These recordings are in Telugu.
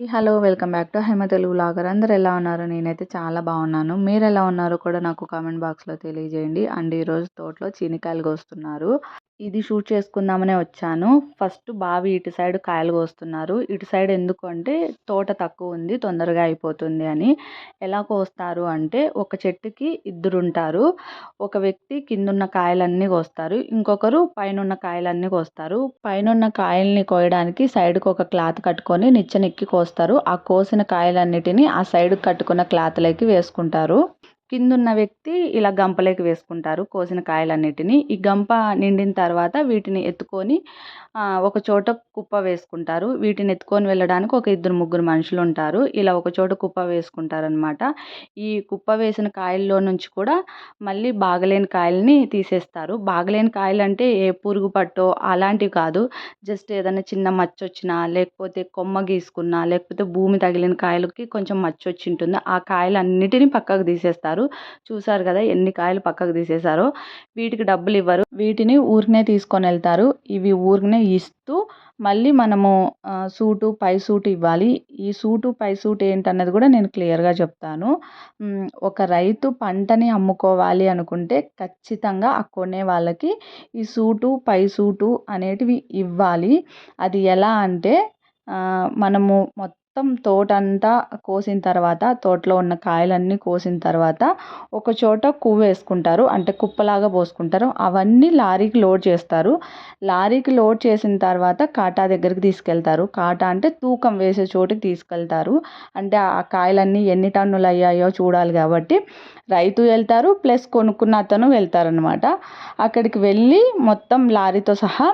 Hello welcome back to Hema Telugu vlogger. అందరు ఎలా ఉన్నారు? నేనైతే చాలా బాగున్నాను. మీరు ఎలా ఉన్నారో కూడా నాకు కామెంట్ బాక్స్లో తెలియజేయండి. అండ్ ఈరోజు తోటలో చీనికాయలు కోస్తున్నారు. ఇది షూట్ చేసుకుందామనే వచ్చాను. ఫస్ట్ బావి ఇటు సైడ్ కాయలు కోస్తున్నారు. ఇటు సైడ్ ఎందుకు అంటే తోట తక్కువ ఉంది తొందరగా అయిపోతుంది అని. ఎలా కోస్తారు అంటే ఒక చెట్టుకి ఇద్దరు ఉంటారు ఒక వ్యక్తి కిందున్న కాయలన్నీ కోస్తారు. ఇంకొకరు పైన ఉన్న కాయలన్నీ కోస్తారు. పైన ఉన్న కాయల్ని కోయడానికి సైడ్కి ఒక క్లాత్ కట్టుకొని నిచ్చెనెక్కి కోస్తారు. ఆ కోసిన కాయలన్నిటిని ఆ సైడ్కి కట్టుకున్న క్లాత్లోకి వేసుకుంటారు. కిందున్న వ్యక్తి ఇలా గంపలోకి వేసుకుంటారు కోసిన కాయలన్నిటిని. ఈ గంప నిండిన తర్వాత వీటిని ఎత్తుకొని ఒక చోట కుప్ప వేసుకుంటారు. వీటిని ఎత్తుకొని వెళ్ళడానికి ఒక ఇద్దరు ముగ్గురు మనుషులు ఉంటారు. ఇలా ఒక చోట కుప్ప వేసుకుంటారనమాట ఈ కుప్ప వేసిన కాయల్లో నుంచి కూడా మళ్ళీ బాగలేని కాయల్ని తీసేస్తారు. బాగలేని కాయలు అంటే ఏ పురుగు పట్టో అలాంటివి కాదు. జస్ట్ ఏదైనా చిన్న మచ్చ వచ్చినా లేకపోతే కొమ్మ గీసుకున్నా లేకపోతే భూమి తగిలిన కాయలకి కొంచెం మచ్చ వచ్చి ఉంటుంది. ఆ కాయలన్నిటిని పక్కకు తీసేస్తారు. చూసారు కదా ఎన్ని కాయలు పక్కకు తీసేశారో. వీటికి డబ్బులు ఇవ్వరు. వీటిని ఊరికనే తీసుకొని వెళ్తారు. ఇవి ఊరికనే ఇస్తూ మళ్ళీ మనము సూటు పై సూటు ఇవ్వాలి. ఈ సూటు పై సూటు ఏంటన్నది కూడా నేను క్లియర్గా చెప్తాను. ఒక రైతు పంటని అమ్ముకోవాలి అనుకుంటే ఖచ్చితంగా ఆ కొనే వాళ్ళకి ఈ సూటు పై సూటు అనేటివి ఇవ్వాలి. అది ఎలా అంటే మనము మొత్తం మొత్తం తోట అంతా కోసిన తర్వాత తోటలో ఉన్న కాయలన్నీ కోసిన తర్వాత ఒక చోట కువ్వ వేసుకుంటారు. అంటే కుప్పలాగా పోసుకుంటారు. అవన్నీ లారీకి లోడ్ చేస్తారు. లారీకి లోడ్ చేసిన తర్వాత కాటా దగ్గరికి తీసుకెళ్తారు. కాటా అంటే తూకం వేసే చోటుకి తీసుకెళ్తారు. అంటే ఆ కాయలన్నీ ఎన్ని టన్నులు అయ్యాయో చూడాలి కాబట్టి రైతు వెళ్తారు. ప్లస్ కొనుక్కున్న అతను వెళ్తారనమాట అక్కడికి వెళ్ళి మొత్తం లారీతో సహా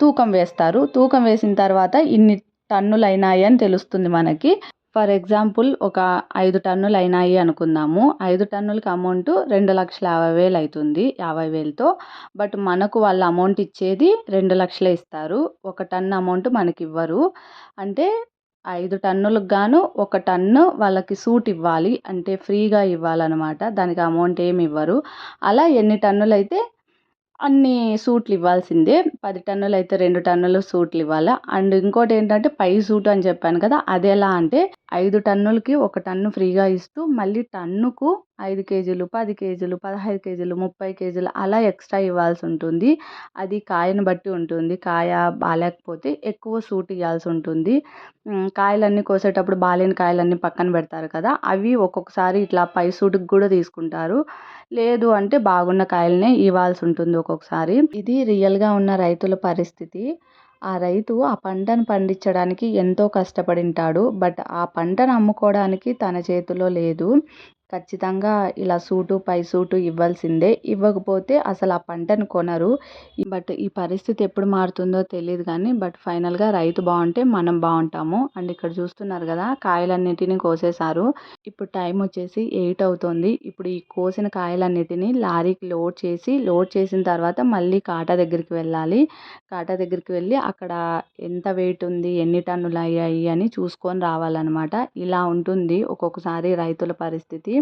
తూకం వేస్తారు. తూకం వేసిన తర్వాత ఇన్ని టన్నులు అయినాయి అని తెలుస్తుంది మనకి. ఫర్ ఎగ్జాంపుల్ ఒక ఐదు టన్నులు అయినాయి అనుకుందాము. ఐదు టన్నులకి అమౌంట్ రెండు లక్షల యాభై వేలు అవుతుంది యాభై వేలతో. బట్ మనకు వాళ్ళ అమౌంట్ ఇచ్చేది రెండు లక్షలే ఇస్తారు. ఒక టన్ను అమౌంట్ మనకి ఇవ్వరు. అంటే ఐదు టన్నులకు గాను ఒక టన్ను వాళ్ళకి సూట్ ఇవ్వాలి. అంటే ఫ్రీగా ఇవ్వాలన్నమాట. దానికి అమౌంట్ ఏమి ఇవ్వరు. అలా ఎన్ని టన్నులు అయితే అన్ని సూట్లు ఇవ్వాల్సిందే. పది టన్నులు అయితే రెండు టన్నులు సూట్లు ఇవ్వాలా. అండ్ ఇంకోటి ఏంటంటే పై సూట్ అని చెప్పాను కదా అది ఎలా అంటే ఐదు టన్నులకి ఒక టన్ను ఫ్రీగా ఇస్తూ మళ్ళీ టన్నుకు ఐదు కేజీలు పది కేజీలు పదహైదు కేజీలు ముప్పై కేజీలు అలా ఎక్స్ట్రా ఇవ్వాల్సి ఉంటుంది. అది కాయను బట్టి ఉంటుంది. కాయ బాగాలేకపోతే ఎక్కువ సూట్ ఇవ్వాల్సి ఉంటుంది. కాయలన్నీ కోసేటప్పుడు బాలేని కాయలన్నీ పక్కన పెడతారు కదా అవి ఒక్కొక్కసారి ఇట్లా పై సూటుకు కూడా తీసుకుంటారు. లేదు అంటే బాగున్న కాయలనే ఇవ్వాల్సి ఉంటుంది ఒక్కొక్కసారి. ఇది రియల్గా ఉన్న రైతుల పరిస్థితి. ఆ రైతు ఆ పంటను పండించడానికి ఎంతో కష్టపడి ఉంటాడు. బట్ ఆ పంటను అమ్ముకోవడానికి తన చేతిలో లేదు. ఖచ్చితంగా ఇలా సూటు పై సూటు ఇవ్వాల్సిందే. ఇవ్వకపోతే అసలు ఆ పంటను కొనరు. బట్ ఈ పరిస్థితి ఎప్పుడు మారుతుందో తెలియదు కానీ బట్ ఫైనల్గా రైతు బాగుంటే మనం బాగుంటాము. అండ్ ఇక్కడ చూస్తున్నారు కదా కాయలన్నిటిని కోసేశారు. ఇప్పుడు టైం వచ్చేసి ఎయిట్ అవుతుంది. ఇప్పుడు ఈ కోసిన కాయలన్నిటిని లారీకి లోడ్ చేసి లోడ్ చేసిన తర్వాత మళ్ళీ కాటా దగ్గరికి వెళ్ళాలి. కాటా దగ్గరికి వెళ్ళి అక్కడ ఎంత వెయిట్ ఉంది ఎన్ని టన్నులు అయ్యాయి అని చూసుకొని రావాలన్నమాట. ఇలా ఉంటుంది ఒక్కొక్కసారి రైతుల పరిస్థితి.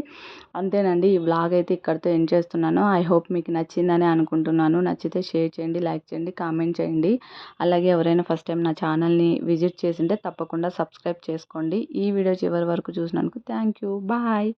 అంతేనండి. ఈ వ్లాగ్ అయితే ఇక్కడితో ఎండ్ చేస్తున్నాను. ఐ హోప్ మీకు నచ్చిందని అనుకుంటున్నాను. నచ్చితే షేర్ చేయండి లైక్ చేయండి కామెంట్ చేయండి. అలాగే ఎవరైనా ఫస్ట్ టైం నా ఛానల్ని విజిట్ చేసింటే తప్పకుండా సబ్స్క్రైబ్ చేసుకోండి. ఈ వీడియో చివరి వరకు చూసినందుకు థ్యాంక్ యూ. బాయ్.